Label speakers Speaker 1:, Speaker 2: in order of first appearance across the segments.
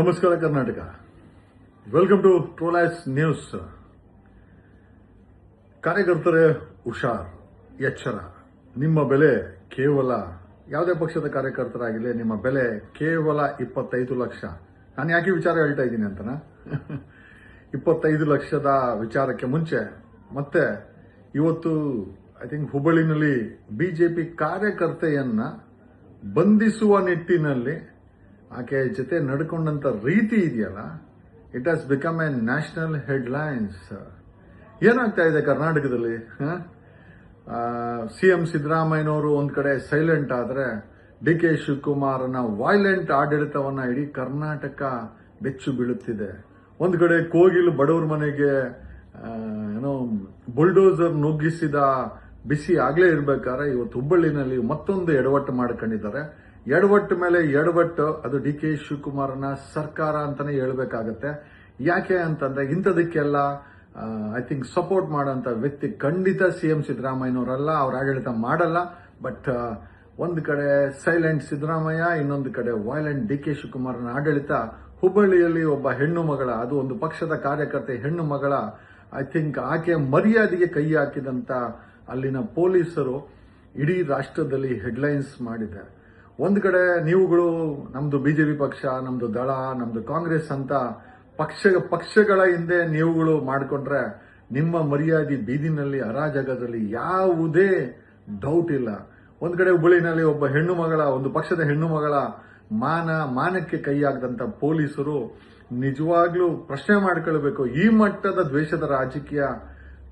Speaker 1: ನಮಸ್ಕಾರ Karnataka. Welcome to trollize news ಕಾರ್ಯಕರ್ತರೇ, ಹುಷಾರ್, ಎಚ್ಚರ. ನಿಮ್ಮ ಬೆಲೆ ಕೇವಲ, ಯಾವುದೇ ಪಕ್ಷದ ಕಾರ್ಯಕರ್ತರಾಗಿರಲಿ, ನಿಮ್ಮ ಬೆಲೆ ಕೇವಲ ಇಪ್ಪತ್ತೈದು ಲಕ್ಷ. ನಾನು ಯಾಕೆ ವಿಚಾರ ಹೇಳ್ತಾ ಇದ್ದೀನಿ ಅಂತನಾ? ಇಪ್ಪತ್ತೈದು ಲಕ್ಷದ ವಿಚಾರಕ್ಕೆ ಮುಂಚೆ, ಮತ್ತೆ ಇವತ್ತು ಐ ಥಿಂಕ್ ಹುಬ್ಬಳ್ಳಿನಲ್ಲಿ ಬಿಜೆಪಿ ಕಾರ್ಯಕರ್ತೆಯನ್ನ ಬಂಧಿಸುವ ನಿಟ್ಟಿನಲ್ಲಿ ಆಕೆ ಜೊತೆ ನಡ್ಕೊಂಡಂತ ರೀತಿ ಇದೆಯಲ್ಲ? It has become a national headlines ಏನಾಗ್ತಾ ಇದೆ ಕರ್ನಾಟಕದಲ್ಲಿ? ಸಿ ಎಂ ಸಿದ್ದರಾಮಯ್ಯನವರು ಒಂದ್ ಕಡೆ ಸೈಲೆಂಟ್ ಆದ್ರೆ ಡಿ ಕೆ ಶಿವಕುಮಾರನ ವೈಲೆಂಟ್ ಆಡಳಿತವನ್ನ ಇಡೀ ಕರ್ನಾಟಕ ಬೆಚ್ಚು ಬೀಳುತ್ತಿದೆ. ಒಂದ್ ಕಡೆ ಕೋಗಿಲ್ ಬಡವರ ಮನೆಗೆ ಏನೋ ಬುಲ್ಡೋಸರ್ ನುಗ್ಗಿಸಿದ ಬಿಸಿ ಆಗ್ಲೇ ಇರಬೇಕಾದ್ರೆ ಇವತ್ತು ಹುಬ್ಬಳ್ಳಿನಲ್ಲಿ ಮತ್ತೊಂದು ಎಡವಟ್ಟು ಮಾಡ್ಕೊಂಡಿದ್ದಾರೆ. ಎಡವಟ್ಟು ಮೇಲೆ ಎಡವಟ್ಟು ಅದು ಡಿ ಕೆ ಶಿವಕುಮಾರ್ನ ಸರ್ಕಾರ ಅಂತಾನೆ ಹೇಳಬೇಕಾಗತ್ತೆ. ಯಾಕೆ ಅಂತಂದ್ರೆ ಇಂಥದಕ್ಕೆಲ್ಲ ಐ ಥಿಂಕ್ ಸಪೋರ್ಟ್ ಮಾಡೋಂಥ ವ್ಯಕ್ತಿ ಖಂಡಿತ ಸಿ ಎಂ ಸಿದ್ದರಾಮಯ್ಯನವರಲ್ಲ, ಅವ್ರ ಆಡಳಿತ ಮಾಡಲ್ಲ. ಬಟ್ ಒಂದು ಕಡೆ ಸೈಲೆಂಟ್ ಸಿದ್ದರಾಮಯ್ಯ, ಇನ್ನೊಂದು ಕಡೆ ವೈಲೆಂಟ್ ಡಿ ಕೆ ಶಿವಕುಮಾರ್ನ ಆಡಳಿತ, ಹುಬ್ಬಳ್ಳಿಯಲ್ಲಿ ಒಬ್ಬ ಹೆಣ್ಣು ಮಗಳ, ಅದು ಒಂದು ಪಕ್ಷದ ಕಾರ್ಯಕರ್ತೆ ಹೆಣ್ಣು ಮಗಳ ಐ ಥಿಂಕ್ ಆಕೆ ಮರ್ಯಾದೆಗೆ ಕೈ ಹಾಕಿದಂತ ಅಲ್ಲಿನ ಪೊಲೀಸರು ಇಡೀ ರಾಷ್ಟ್ರದಲ್ಲಿ ಹೆಡ್ಲೈನ್ಸ್ ಮಾಡಿದ್ದಾರೆ. ಒಂದು ಕಡೆ ನೀವುಗಳು ನಮ್ದು ಬಿಜೆಪಿ ಪಕ್ಷ, ನಮ್ದು ದಳ, ನಮ್ದು ಕಾಂಗ್ರೆಸ್ ಅಂತ ಪಕ್ಷ, ಪಕ್ಷಗಳ ಹಿಂದೆ ನೀವುಗಳು ಮಾಡಿಕೊಂಡ್ರೆ ನಿಮ್ಮ ಮರ್ಯಾದೆ ಬೀದಿನಲ್ಲಿ, ಅರಾಜಕದಲ್ಲಿ ಯಾವುದೇ ಡೌಟ್ ಇಲ್ಲ. ಒಂದ್ ಕಡೆ ಹುಬ್ಬಳ್ಳಿನಲ್ಲಿ ಒಬ್ಬ ಹೆಣ್ಣು ಮಗಳ, ಒಂದು ಪಕ್ಷದ ಹೆಣ್ಣು ಮಗಳ ಮಾನ, ಮಾನಕ್ಕೆ ಕೈ ಪೊಲೀಸರು ನಿಜವಾಗ್ಲೂ ಪ್ರಶ್ನೆ ಮಾಡ್ಕೊಳ್ಬೇಕು. ಈ ಮಟ್ಟದ ದ್ವೇಷದ ರಾಜಕೀಯ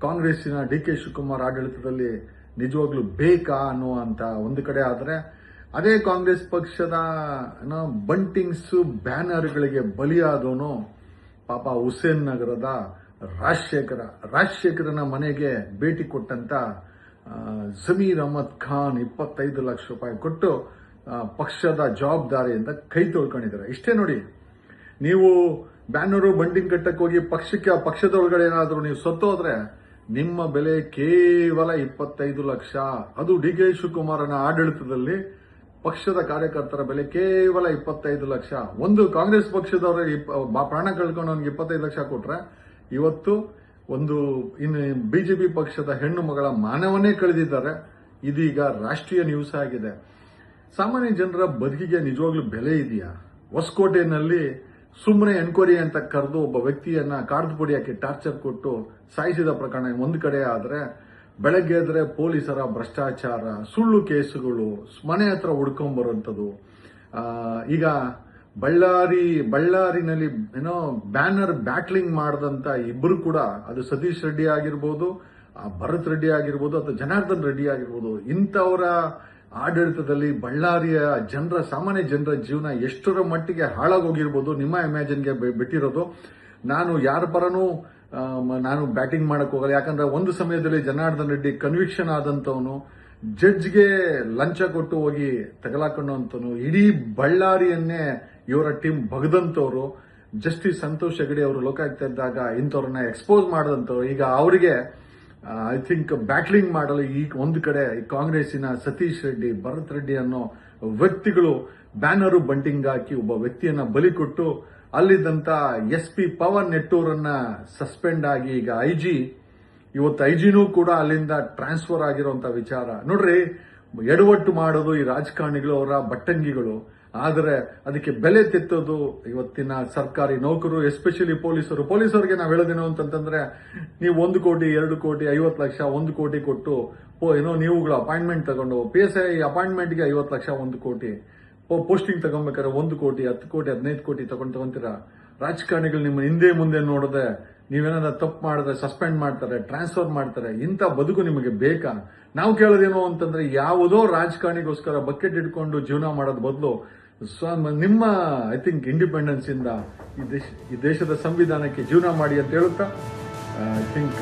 Speaker 1: ಕಾಂಗ್ರೆಸ್ಸಿನ ಡಿ ಕೆ ಶಿವಕುಮಾರ್ ಆಡಳಿತದಲ್ಲಿ ನಿಜವಾಗ್ಲೂ ಬೇಕಾ ಅನ್ನುವಂತ ಒಂದು ಕಡೆ ಆದ್ರೆ ಅದೇ ಕಾಂಗ್ರೆಸ್ ಪಕ್ಷದ ಬಂಟಿಂಗ್ಸ್ ಬ್ಯಾನರ್ಗಳಿಗೆ ಬಲಿಯಾದವನು ಪಾಪ ಹುಸೇನ್ ನಗರದ ರಾಜಶೇಖರ. ರಾಜಶೇಖರನ ಮನೆಗೆ ಭೇಟಿ ಕೊಟ್ಟಂತ ಜಮೀರ್ ಅಹಮದ್ ಖಾನ್ ಇಪ್ಪತ್ತೈದು ಲಕ್ಷ ರೂಪಾಯಿ ಕೊಟ್ಟು ಪಕ್ಷದ ಜವಾಬ್ದಾರಿಯಿಂದ ಕೈ ತೊಳ್ಕೊಂಡಿದ್ದಾರೆ. ಇಷ್ಟೇ ನೋಡಿ, ನೀವು ಬ್ಯಾನರು ಬಂಡಿಂಗ್ ಕಟ್ಟಕ್ಕೆ ಹೋಗಿ ಪಕ್ಷಕ್ಕೆ ಪಕ್ಷದ ಒಳಗಡೆ ಏನಾದರೂ ನೀವು ಸತ್ತೋದ್ರೆ ನಿಮ್ಮ ಬೆಲೆ ಕೇವಲ ಇಪ್ಪತ್ತೈದು ಲಕ್ಷ. ಅದು ಡಿ ಕೆ ಶಿವಕುಮಾರನ ಆಡಳಿತದಲ್ಲಿ ಪಕ್ಷದ ಕಾರ್ಯಕರ್ತರ ಬೆಲೆ ಕೇವಲ ಇಪ್ಪತ್ತೈದು ಲಕ್ಷ. ಒಂದು ಕಾಂಗ್ರೆಸ್ ಪಕ್ಷದವರ ಪ್ರಾಣ ಕಳ್ಕೊಂಡವನಿಗೆ ಇಪ್ಪತ್ತೈದು ಲಕ್ಷ ಕೊಟ್ರೆ, ಇವತ್ತು ಒಂದು ಇನ್ನು ಬಿಜೆಪಿ ಪಕ್ಷದ ಹೆಣ್ಣು ಮಗಳ ಮಾನವನೇ ಕಳೆದಿದ್ದಾರೆ. ಇದೀಗ ರಾಷ್ಟ್ರೀಯ ನ್ಯೂಸ್ ಆಗಿದೆ. ಸಾಮಾನ್ಯ ಜನರ ಬದುಕಿಗೆ ನಿಜವಾಗ್ಲೂ ಬೆಲೆ ಇದೆಯಾ? ಹೊಸಕೋಟೆನಲ್ಲಿ ಸುಮ್ಮನೆ ಎನ್ಕ್ವೈರಿ ಅಂತ ಕರೆದು ಒಬ್ಬ ವ್ಯಕ್ತಿಯನ್ನ ಕಾಡ್ದು ಪುಡಿ ಹಾಕಿ ಟಾರ್ಚರ್ ಕೊಟ್ಟು ಸಾಯಿಸಿದ ಪ್ರಕರಣ ಒಂದು ಕಡೆ ಆದ್ರೆ ಬೆಳಗ್ಗೆ ಎದ್ರೆ ಪೊಲೀಸರ ಭ್ರಷ್ಟಾಚಾರ, ಸುಳ್ಳು ಕೇಸುಗಳು, ಮನೆ ಹತ್ರ ಹುಡ್ಕೊಂಬರುವಂಥದ್ದು ಈಗ ಬಳ್ಳಾರಿ, ಬಳ್ಳಾರಿನಲ್ಲಿ ಏನೋ ಬ್ಯಾನರ್ ಬ್ಯಾಟ್ಲಿಂಗ್ ಮಾಡದಂತ ಇಬ್ಬರು ಕೂಡ, ಅದು ಸತೀಶ್ ರೆಡ್ಡಿ ಆಗಿರ್ಬೋದು ಭರತ್ ರೆಡ್ಡಿ ಆಗಿರ್ಬೋದು, ಅಥವಾ ಜನಾರ್ದನ್ ರೆಡ್ಡಿ ಆಗಿರ್ಬೋದು, ಇಂಥವರ ಆಡಳಿತದಲ್ಲಿ ಬಳ್ಳಾರಿಯ ಜನರ, ಸಾಮಾನ್ಯ ಜನರ ಜೀವನ ಎಷ್ಟರ ಮಟ್ಟಿಗೆ ಹಾಳಾಗೋಗಿರ್ಬೋದು, ನಿಮ್ಮ ಇಮ್ಯಾಜಿನ್ಗೆ ಬಿಟ್ಟಿರೋದು. ನಾನು ಯಾರ ಪರನೂ ನಾನು ಬ್ಯಾಟಿಂಗ್ ಮಾಡಕ್ ಹೋಗಲ್ಲ. ಯಾಕಂದ್ರೆ ಒಂದು ಸಮಯದಲ್ಲಿ ಜನಾರ್ದನ್ ರೆಡ್ಡಿ ಕನ್ವಿಕ್ಷನ್ ಆದಂತವನು ಜಡ್ಜ್ಗೆ ಲಂಚ ಕೊಟ್ಟು ಹೋಗಿ ತಗಲಾಕೊಂಡಂತವನು ಇಡೀ ಬಳ್ಳಾರಿಯನ್ನೇ ಇವರ ಟೀಮ್ ಬಗದಂತವ್ರು ಜಸ್ಟಿಸ್ ಸಂತೋಷ್ ಹೆಗಡೆ ಅವರು ಲೋಕಾಯುಕ್ತ ಇದ್ದಾಗ ಇಂಥವ್ರನ್ನ ಎಕ್ಸ್ಪೋಸ್ ಮಾಡಿದಂಥವ್ರು. ಈಗ ಅವರಿಗೆ ಐ ಥಿಂಕ್ ಬ್ಯಾಟ್ಲಿಂಗ್ ಮಾಡಲು ಈ ಒಂದು ಕಡೆ ಕಾಂಗ್ರೆಸ್ಸಿನ ಸತೀಶ್ ರೆಡ್ಡಿ, ಭರತ್ ರೆಡ್ಡಿ ಅನ್ನೋ ವ್ಯಕ್ತಿಗಳು ಬ್ಯಾನರು ಬಂಟಿಂಗ್ ಹಾಕಿ ಒಬ್ಬ ವ್ಯಕ್ತಿಯನ್ನ ಬಲಿ ಕೊಟ್ಟು ಅಲ್ಲಿದ್ದಂತ ಎಸ್ ಪಿ ಪವನ್ ನೆಟ್ಟೂರನ್ನ ಸಸ್ಪೆಂಡ್ ಆಗಿ ಈಗ ಜಿ ಇವತ್ತು ಐ ಜಿನೂ ಕೂಡ ಅಲ್ಲಿಂದ ಟ್ರಾನ್ಸ್ಫರ್ ಆಗಿರುವಂತ ವಿಚಾರ. ನೋಡ್ರಿ, ಎಡವಟ್ಟು ಮಾಡೋದು ಈ ರಾಜಕಾರಣಿಗಳು ಅವರ ಬಟ್ಟಂಗಿಗಳು. ಆದರೆ ಅದಕ್ಕೆ ಬೆಲೆ ತೆತ್ತೋದು ಇವತ್ತಿನ ಸರ್ಕಾರಿ ನೌಕರು ಎಸ್ಪೆಷಲಿ ಪೊಲೀಸರು. ಪೊಲೀಸರಿಗೆ ನಾವು ಹೇಳೋದೇನು ಅಂತಂದ್ರೆ ನೀವು ಒಂದು ಕೋಟಿ, ಎರಡು ಕೋಟಿ, ಐವತ್ತು ಲಕ್ಷ ಒಂದು ಕೋಟಿ ಕೊಟ್ಟು ಏನೋ ನೀವುಗಳು ಅಪಾಯಿಂಟ್ಮೆಂಟ್ ತಗೊಂಡು ಪಿ ಎಸ್ ಐ ಅಪಾಯಿಂಟ್ಮೆಂಟ್ಗೆ ಐವತ್ತು ಲಕ್ಷ ಒಂದು ಕೋಟಿ. ಪೋಸ್ಟಿಂಗ್ ತಗೊಬೇಕಾದ್ರೆ ಒಂದು ಕೋಟಿ, ಹತ್ತು ಕೋಟಿ, ಹದಿನೈದು ಕೋಟಿ ತಗೊಂಡು ತಗೊಂತೀರಾ? ರಾಜಕಾರಣಿಗಳು ನಿಮ್ಮ ಹಿಂದೆ ಮುಂದೆ ನೋಡದೆ ನೀವೇನಾದ್ರೂ ತಪ್ಪು ಮಾಡಿದ್ರೆ ಸಸ್ಪೆಂಡ್ ಮಾಡ್ತಾರೆ ಟ್ರಾನ್ಸ್ಫರ್ ಮಾಡ್ತಾರೆ, ಇಂಥ ಬದುಕು ನಿಮಗೆ ಬೇಕಾ? ನಾವು ಕೇಳೋದೇನು ಅಂತಂದ್ರೆ ಯಾವುದೋ ರಾಜಕಾರಣಿಗೋಸ್ಕರ ಬಕೆಟ್ ಇಟ್ಕೊಂಡು ಜೀವನ ಮಾಡೋದ್ ಬದಲು ನಿಮ್ಮ ಐ ಥಿಂಕ್ ಇಂಡಿಪೆಂಡೆನ್ಸ್ ಇಂದ ಈ ದೇಶ, ಈ ದೇಶದ ಸಂವಿಧಾನಕ್ಕೆ ಜೀವನ ಮಾಡಿ ಅಂತ ಹೇಳುತ್ತಾ? I think